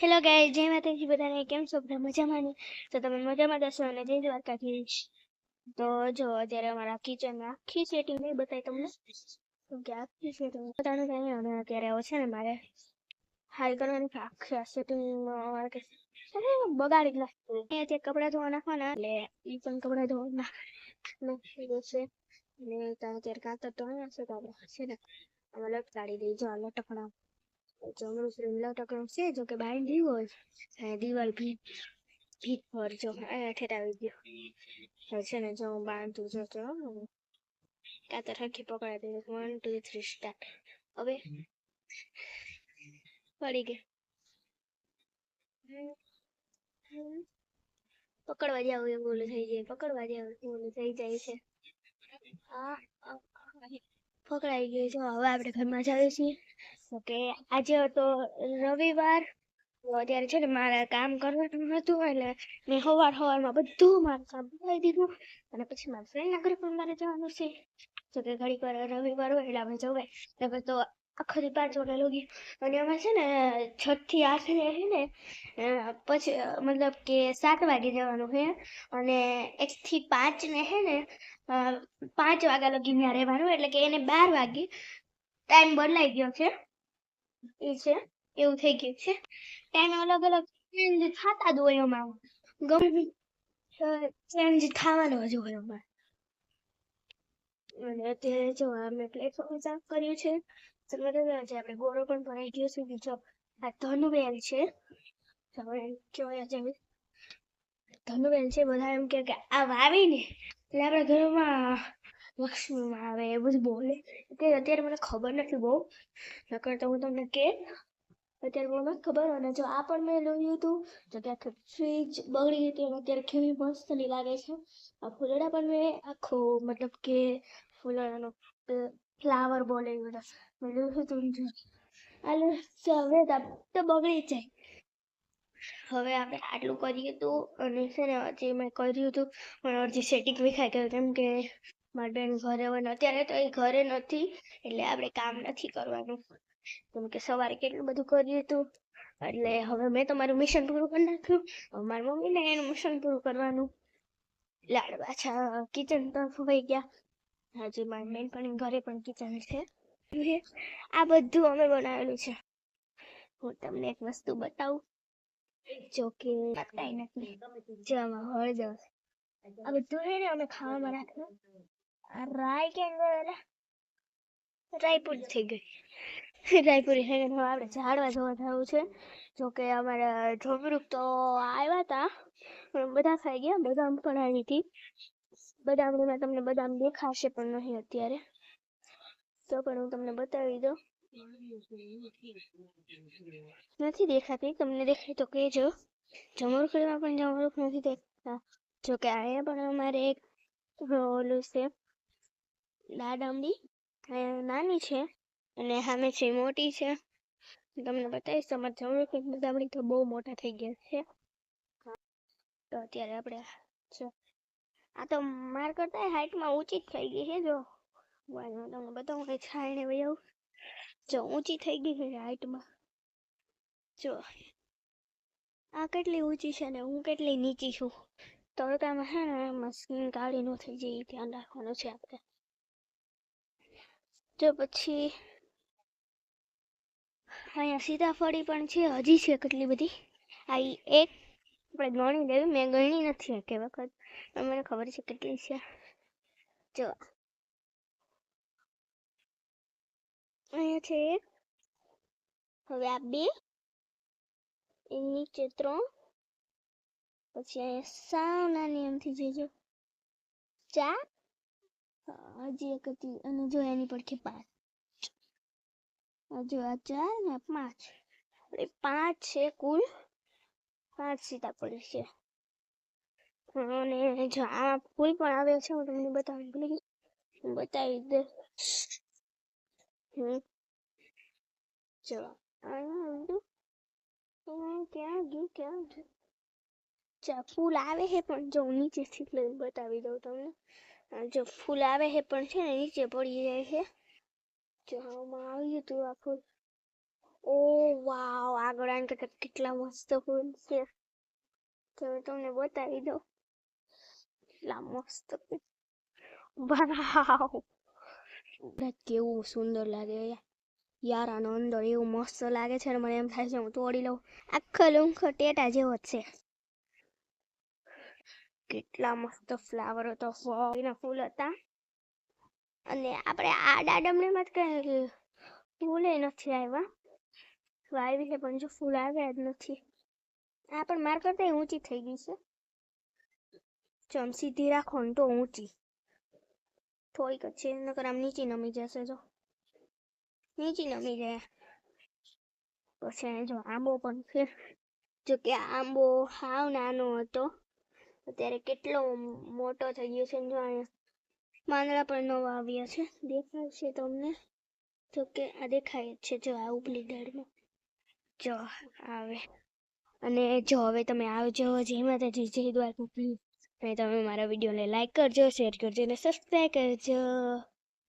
Hello ગાય જય માતાજી બધાને, કેમ છો બધા મજામાં ને તો તમે મજામાં જશો અને જય દ્વારકાધીશ. તો જો અત્યારે અમારા કિચનમાં આખી સેટિંગ નહીં બતાવી તમને. કેમ કે આખી સેટિંગ બતાવવાનું કાંઈ અને અત્યારે છે ને મારે હાઈ કરવાની આખી આ સેટિંગ મારે કે બગાડી જ નાખી. અત્યારે કપડાં ધોવા નાખવાના, એટલે એ પણ કપડાં ધોવા નાખી દેશે. ત્યાં અત્યારે કાંતર તો અહીંયા છે તો આપણે છે ને, અમે લટકાડી દઈ જો આ લટકણા જમણું શ્રી લટકણું છે? જો કે બાંધી હોય. છે દિવાલ ભીત ભીત પર જો ઠેરાવી ગયો. છે ને જો હું બાંધું જો જો કાતર હરખી પકડાઈ દઈ વન ટુ થ્રી સ્ટાર્ટ હવે પડી ગઈ. પકડવા જાવ એવું ઓલું થઈ જાય. પકડવા જાવ એવું ઓલું થઈ જાય છે. પકડાઈ ગયું છે. હવે આપણે ઘરમાં જઈએ છીએ. ઓકે આજે હતો રવિવાર અત્યારે છે ને મારે કામ કરવાનું હતું એટલે મેં સવાર સવારમાં બધું મારું કામ પતાવી દીધું અને પછી મારા ફ્રેન્ડના ઘરે પણ મારે જવાનું છે. તો કે ઘડીક વાર રવિવાર હોય એટલે અમે જવાય. નકર તો આખો દી પાંચ વાગે લોગી. અને અમે છે ને છ થી આઠ છે ને પછી મતલબ કે સાત વાગે જવાનું છે. અને એક થી પાંચ ને છે ને પાંચ વાગ્યા લગી ત્યાં રહેવાનું એટલે કે એને બાર વાગે ટાઈમ બદલાઈ ગયો છે. છે, એવું થઈ ગયું છે. ટાઈમ અલગ અલગ ચેન્જ થતા જ હોય અમારો. ગમે ચેન્જ થવાનો જ હોય અમારે. અને અત્યારે જો અમે પ્લેટફોર્મ સાફ કર્યું છે, તો આજે આપણે ગોળો પણ ભરાઈ ગયો છે, બીજો આ ધનુબેન છે. તમે જેવી ધનુબેન છે, બધા એમ કે આ વાવીને એટલે આપણા ઘરમાં લક્ષ્મીમાં આવે એ બધું બોલે. કે અત્યારે મને ખબર નથી બહુ. નકર તો હું તમને કે, અત્યારે બહુ ખબર અને જો આ પણ મેં લોયું હતું જો કે આખી ફ્રીજ બગડી હતી અને અત્યારે કેવી મસ્તની લાગે છે. આ ફૂલડા પણ મેં આખો, મતલબ કે ફૂલડાનો ફ્લાવર બોલે બધા. મેં લોયું હતું અને હવે તો બગડી જાય. હવે આપણે આટલું કરીએ તો, અને છે ને હજી મેં કર્યું હતું, પણ અડધી સેટિંગ વિખાઈ ગયું, કેમ કે બેન ઘરે હોય અત્યારે તો એ ઘરે નથી, એટલે આપણે કામ નથી કરવાનું. કેમ કે સવારે કેટલું બધું કર્યું હતું, એટલે હવે મેં તમારું મિશન પૂરું કરી નાખ્યું. હવે મારી મમ્મીને એનું મિશન પૂરું કરવાનું. લાડ પાછા કિચન તરફ વહી ગયા. હજી મારી બેન પણ ઘરે પણ કિચન છે. આ બધું અમે બનાવેલું છે. હું તમને એક વસ્તુ બતાવું. જો કે કાંઈ નથી. જેમાં હળદર. આ બધું છે ને અમે ખાવામાં રાખ્યું આ રાઈ કે રાયપુર થઈ ગઈ. રાયપુરી થઈ ગઈ આપણે ઝાડવા જોવા થયું છે. જો કે અમારા ઢોમરૂક તો આવ્યા હતા પણ બધા ખાઈ ગયા. બદામ પણ આવી હતી. બદામમાં તમને બદામ દેખાશે પણ નહીં અત્યારે. તો પણ હું તમને બતાવી દઉં. નથી દેખાતી. તમને દેખાય તો કહેજો. જમરૂખડીમાં પણ જમરૂખ નથી દેખાતા. જો કે અહીંયા પણ અમારે એક ઓલું છે. દાડમડી નાની છે અને સામે છે મોટી છે. તમને બતાવીશ, તમારે જમરૂખ દામડી તો બહુ મોટા થઈ ગયા છે. તો અત્યારે આપણે જો આ તો માર કરતા હાઈટમાં ઊંચી જ થઈ ગઈ છે, જો. હું તમને બતાવું કે છાણે વહી આવું. જો, ઊંચી થઈ ગઈ છે હાઈટમાં. જો. આ કેટલી ઊંચી છે ને, હું કેટલી નીચી છું. તડકામાં હે ને એમાં સ્કીન કાળી ન થઈ જાય, એ ધ્યાન રાખવાનું છે આપણે. તો પછી અહીંયા સીતાફળી પણ છે, હજી છે કેટલી બધી. આ એક આપણે ગણી લેવી, મેં ગણી નથી એક વખત. મને ખબર છે કેટલી છે? જો. અહીંયા છે એક. હવે આ બે. એની નીચે ત્રણ. પછી અહીંયા સાવ નાની એમથી જજો ચાર. હજી એક હતી અને જો એની પડખી પાંચ હજુ આ ચાર ને પાંચ. પાંચ છે કુલ. પાંચ સીતાફળી છે. અને જો આ ફૂલ પણ આવે છે, હું તમને બતાવી ભૂલી હું બતાવી દે હમ. ચલો ક્યાં ગયું ક્યાં ગયું? ફૂલ આવે છે, પણ જો નીચેથી લઈને બતાવી દઉં તમને. જો ફૂલ આવે છે પણ છે ને નીચે પડી જાય છે. જો આવ્યું હતું આ ફૂલ. ઓ વાવ, આગળ આને કરતા કેટલા મસ્ત ફૂલ છે. તો તમને બતાવી દઉં. કેટલા મસ્ત વાવ. કેવું સુંદર લાગે યાર. આનો અંદર એવું મસ્ત લાગે છે ને મને એમ થાય છે હું તોડી લઉં. આખો લૂંખો ટેટા જેવો જ છે. કેટલા મસ્ત ફ્લાવર હતો એના ફૂલ હતા. અને આપણે આ દાડમડીમાં જ કઈ ફૂલે નથી આવ્યા. વાવી છે પણ જો ફૂલ આવ્યા જ નથી. આ પણ માર કરતા ઊંચી થઈ ગઈ છે. ચમ સીધી રાખો ને તો ઊંચી. થોડીક જ છે, નકર આમ નીચી નમી જશે જો. નીચી નમી જાય. પછી જો આંબો પણ છે. જો કે આંબો હાવ નાનો હતો. અત્યારે કેટલો મોટો થઈ ગયો છે જો પણ નવા આવ્યા છે. દેખાય છે તમને? તો કે આ દેખાય છે જો આ ઉપલી ડાળમાં જો આવે. અને જો હવે તમે આવજો જય માતાજી, જય દ્વારકા અને તમે મારા વિડીયોને લાઈક કરજો શેર કરજો અને સબસ્ક્રાઈબ કરજો.